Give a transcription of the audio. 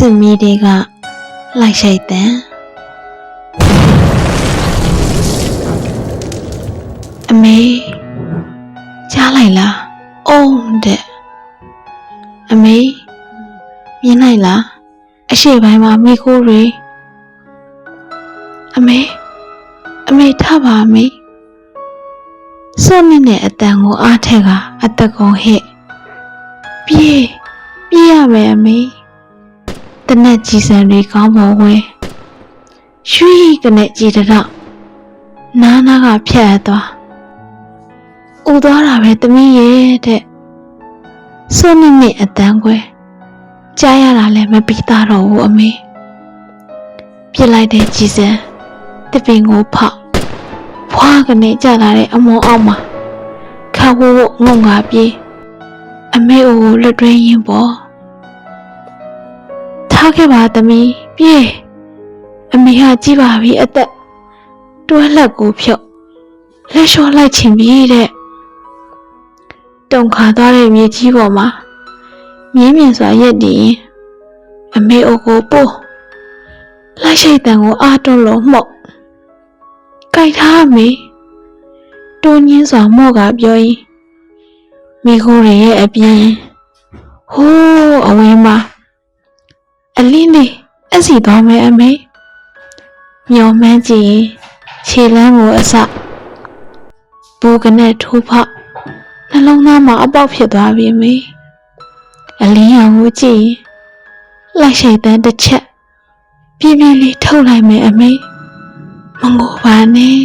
စစ်မီးတွေကလိုက်ရှိုက်တန်အမေကြားလိုက်လားအုံးတဲ့အမေမြင်လိုက်လားအရှိပိုင်းမှာမိခိုးတွေအမေအမေထပါအမေစောနစ်နဲ့အတန်ကိုအားထက်ကအသက်ကုန်ဟစ်ပြေးပြေးရမယ်အမေ တနက်ကြီးစံတွေကောင်းပေါ်ဝဲရွှေကနေကြည်တတော့နားနာကဖြတ်ရသွားဦးသွားတာပဲတမီးရဲ့တဲ့စောနစ်နဲ့အတန်ကွယ်ကြားရတာလည်းမပြီးသားတော့ဘူးအမေပြစ်လိုက်တဲ့ကြီးစံတပင်ကိုဖောက်ဖွာကနေကြလာတဲ့အမွန်အောက်မှာခါဝဝငုံငါပြေးအမေအိုကိုလွတ်တွင်းရင်ပေါ့ ထားခဲ့ပါသမီးပြေးအမေဟာကြည့်ပါပြီအသက်တွဲလက်ကိုဖြုတ်လက်လျှော့လိုက်ချင်ပြီတဲ့တုံခါသွားတဲ့မြေကြီးပေါ်မှာမြင်းမြင်စွာရက်တည်ရင်အမေအိုကိုပို့လိုက်ရှိတ်တန်ကိုအာတွန်းလို့မှုတ်ကြိုက်ထားအမေတွန်းညင်းစွာမော့ကပြောရင်မိခိုးရရဲ့အပြင်ဟိုးအဝင်းမှာအ လင်းလေးအစီသွားမယ်အမေမျောမှန်းကြည့်ရင်ခြေလမ်းကိုအစဘူကနဲ့ထိုးဖောက်နှလုံးသားမှာအပေါက်ဖြစ်သွားပြီအမေအလင်းရောင်ကိုကြည့်ရင်လိုက်ရှိတ်တန်းတစ်ချက်ပြင်းပြင်းလေးထုတ်လိုက်မယ်အမေမငိုပါနဲ့